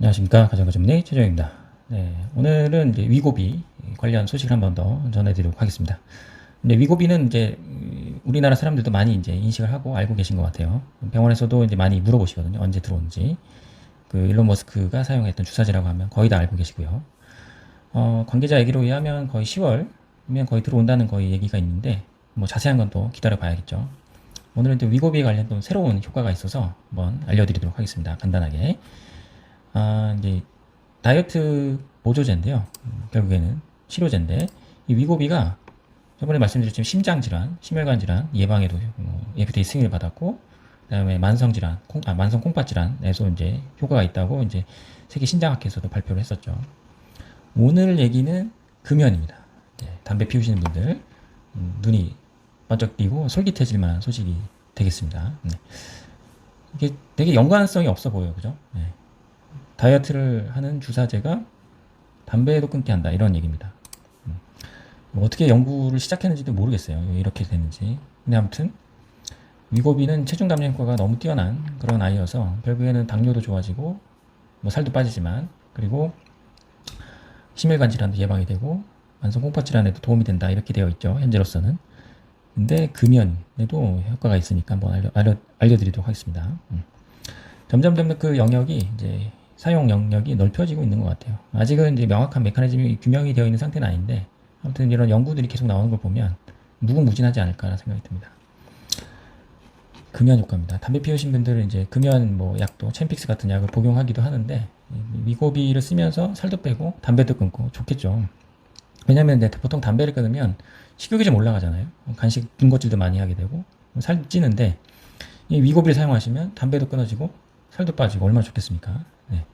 안녕하십니까 가정가정리 최정입니다. 네, 오늘은 이제 위고비 관련 소식을 한 번 더 전해드리도록 하겠습니다. 근데 위고비는 이제 음, 우리나라 사람들도 많이 이제 인식을 하고 알고 계신 것 같아요. 병원에서도 이제 많이 물어보시거든요. 언제 들어온지. 그 일론 머스크가 사용했던 주사제라고 하면 거의 다 알고 계시고요. 어, 관계자 얘기로 의하면 거의 10월이면 거의 들어온다는 거의 얘기가 있는데 뭐 자세한 건 또 기다려 봐야겠죠. 오늘은 또 위고비에 관련 또 새로운 효과가 있어서 한번 알려드리도록 하겠습니다. 간단하게. 아, 이제 다이어트 보조제인데요. 음, 결국에는 치료제인데 이 위고비가 저번에 말씀드렸지만 심장 질환, 심혈관 질환 예방에도 어, FDA 승인을 받았고 그다음에 만성 질환, 콩, 아, 만성 콩팥 질환에서 이제 효과가 있다고 이제 세계 신장학회에서도 발표를 했었죠. 오늘 얘기는 금연입니다. 네, 담배 피우시는 분들 음, 눈이 번쩍 띄고 솔깃해질 만한 소식이 되겠습니다. 네. 이게 되게 연관성이 없어 보여요, 그죠? 네. 다이어트를 하는 주사제가 담배도 끊게 한다 이런 얘기입니다. 음. 뭐 어떻게 연구를 시작했는지도 모르겠어요. 왜 이렇게 됐는지. 근데 아무튼 위고비는 체중 감량 효과가 너무 뛰어난 그런 아이여서 결국에는 당뇨도 좋아지고 뭐 살도 빠지지만 그리고 심혈관 질환도 예방이 되고 만성 공파 질환에도 도움이 된다 이렇게 되어 있죠. 현재로서는. 근데 금연에도 효과가 있으니까 한번 알려, 알려, 알려드리도록 하겠습니다. 음. 점점 점점 그 영역이 이제 사용 영역이 넓혀지고 있는 것 같아요. 아직은 이제 명확한 메커니즘이 규명이 되어 있는 상태는 아닌데 아무튼 이런 연구들이 계속 나오는 걸 보면 무궁무진하지 않을까라는 생각이 듭니다. 금연 효과입니다. 담배 피우신 분들은 이제 금연 뭐 약도 챔픽스 같은 약을 복용하기도 하는데 위고비를 쓰면서 살도 빼고 담배도 끊고 좋겠죠. 왜냐하면 이제 보통 담배를 끊으면 식욕이 좀 올라가잖아요. 간식 군것질도 많이 하게 되고 살 찌는데 이 위고비를 사용하시면 담배도 끊어지고 살도 빠지고 얼마나 좋겠습니까? 네.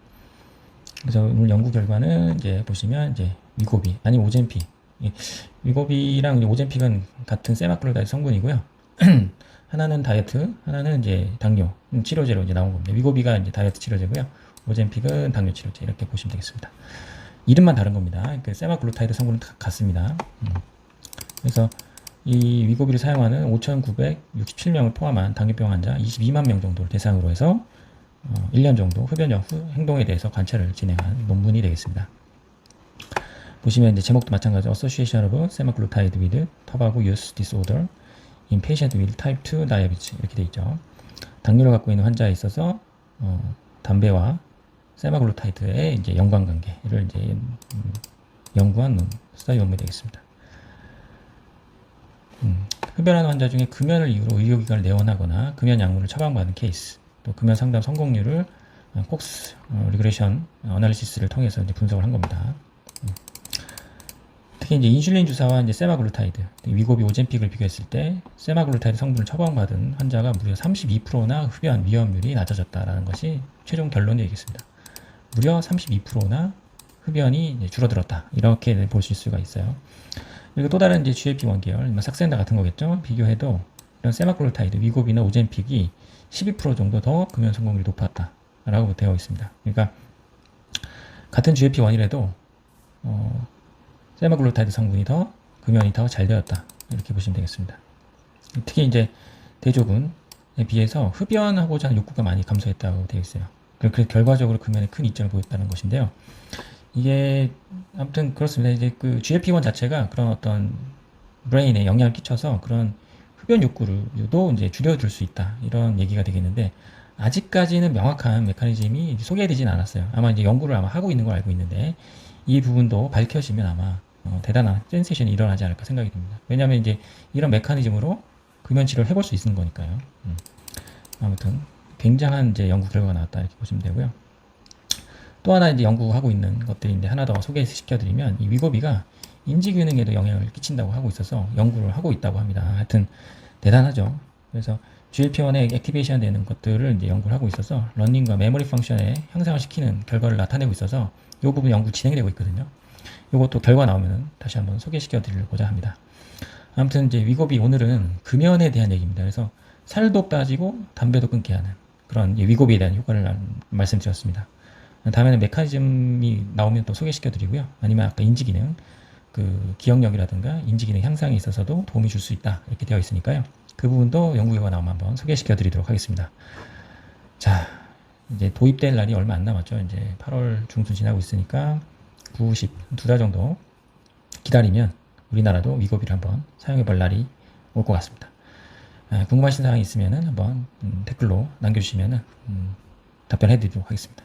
그래서 오늘 연구 결과는 이제 보시면 이제 위고비 아니 오젠피 이 위고비랑 오젠픽은 같은 세마클로 다이드 성분이고요. 하나는 다이어트, 하나는 이제 당뇨 음, 치료제로 이제 나온 겁니다. 위고비가 이제 다이어트 치료제고요. 오젠픽은 당뇨 치료제 이렇게 보시면 되겠습니다. 이름만 다른 겁니다. 그 세마글루타이드 성분은 다 같습니다. 음. 그래서 이 위고비를 사용하는 5,967명을 포함한 당뇨병 환자 22만 명 정도를 대상으로 해서 어, 1년 정도 흡연 후 행동에 대해서 관찰을 진행한 논문이 되겠습니다. 보시면 이제 제목도 마찬가지로 Association of Semaglutide with Tobacco Use Disorder in Patient with Type 2 Diabetes 이렇게 돼 있죠. 당뇨를 갖고 있는 환자에 있어서 어, 담배와 세마글루타이드의 이제 연관관계를 이제 음, 연구한 논, 스타디 논문이 되겠습니다. 음, 흡연하는 환자 중에 금연을 이유로 의료기관을 내원하거나 금연 약물을 처방받은 케이스, 또 금연 상담 성공률을 어, 폭스 어, 리그레션 어널리시스를 통해서 이제 분석을 한 겁니다. 음. 특히 이제 인슐린 주사와 이제 세마글루타이드, 위고비 오젠픽을 비교했을 때 세마글루타이드 성분을 처방받은 환자가 무려 32%나 흡연 위험률이 낮아졌다라는 것이 최종 결론이 되겠습니다. 무려 32%나 흡연이 줄어들었다. 이렇게 보실 수가 있어요. 그리고 또 다른 이제 GLP-1 계열, 뭐 삭센다 같은 거겠죠. 비교해도 이런 세마글루타이드, 위고비나 오젠픽이 12% 정도 더 금연 성공률이 높았다라고 되어 있습니다. 그러니까 같은 GLP-1이라도 어, 세마글루타이드 성분이 더 금연이 더 잘 되었다. 이렇게 보시면 되겠습니다. 특히 이제 대조군에 비해서 흡연하고자 하는 욕구가 많이 감소했다고 되어 있어요. 그 결과적으로 금연에 큰 이점을 보였다는 것인데요. 이게 아무튼 그렇습니다. 이제 그 GLP-1 자체가 그런 어떤 브레인에 영향을 끼쳐서 그런 흡연 욕구를도 이제 줄여줄 수 있다 이런 얘기가 되겠는데 아직까지는 명확한 메커니즘이 소개되지는 않았어요. 아마 이제 연구를 아마 하고 있는 걸 알고 있는데 이 부분도 밝혀지면 아마 어, 대단한 센세이션이 일어나지 않을까 생각이 듭니다. 왜냐하면 이제 이런 메커니즘으로 금연 치료를 해볼 수 있는 거니까요. 음. 아무튼 굉장한 이제 연구 결과가 나왔다 이렇게 보시면 되고요. 또 하나 이제 연구하고 있는 것들인데 하나 더 소개시켜드리면 이 위고비가 인지 기능에도 영향을 끼친다고 하고 있어서 연구를 하고 있다고 합니다. 하여튼 대단하죠. 그래서 GLP-1에 액티베이션 되는 것들을 이제 연구를 하고 있어서 러닝과 메모리 펑션에 향상을 시키는 결과를 나타내고 있어서 이 부분 연구 진행되고 있거든요. 이것도 결과 나오면 다시 한번 소개시켜 드리고자 합니다. 아무튼 이제 위고비 오늘은 금연에 대한 얘기입니다. 그래서 살도 빠지고 담배도 끊게 하는 그런 위고비에 대한 효과를 말씀드렸습니다. 다음에는 메커니즘이 나오면 또 소개시켜 드리고요. 아니면 아까 인지 기능, 그 기억력이라든가 인지 기능 향상에 있어서도 도움이 줄 수 있다. 이렇게 되어 있으니까요. 그 부분도 연구 결과 나오면 한번 소개시켜 드리도록 하겠습니다. 자, 이제 도입될 날이 얼마 안 남았죠. 이제 8월 중순 지나고 있으니까 90, 두 달 정도 기다리면 우리나라도 위고비를 한번 사용해 볼 날이 올 것 같습니다. 아, 궁금하신 사항이 있으면 한번 음, 댓글로 남겨주시면 음, 답변해 드리도록 하겠습니다.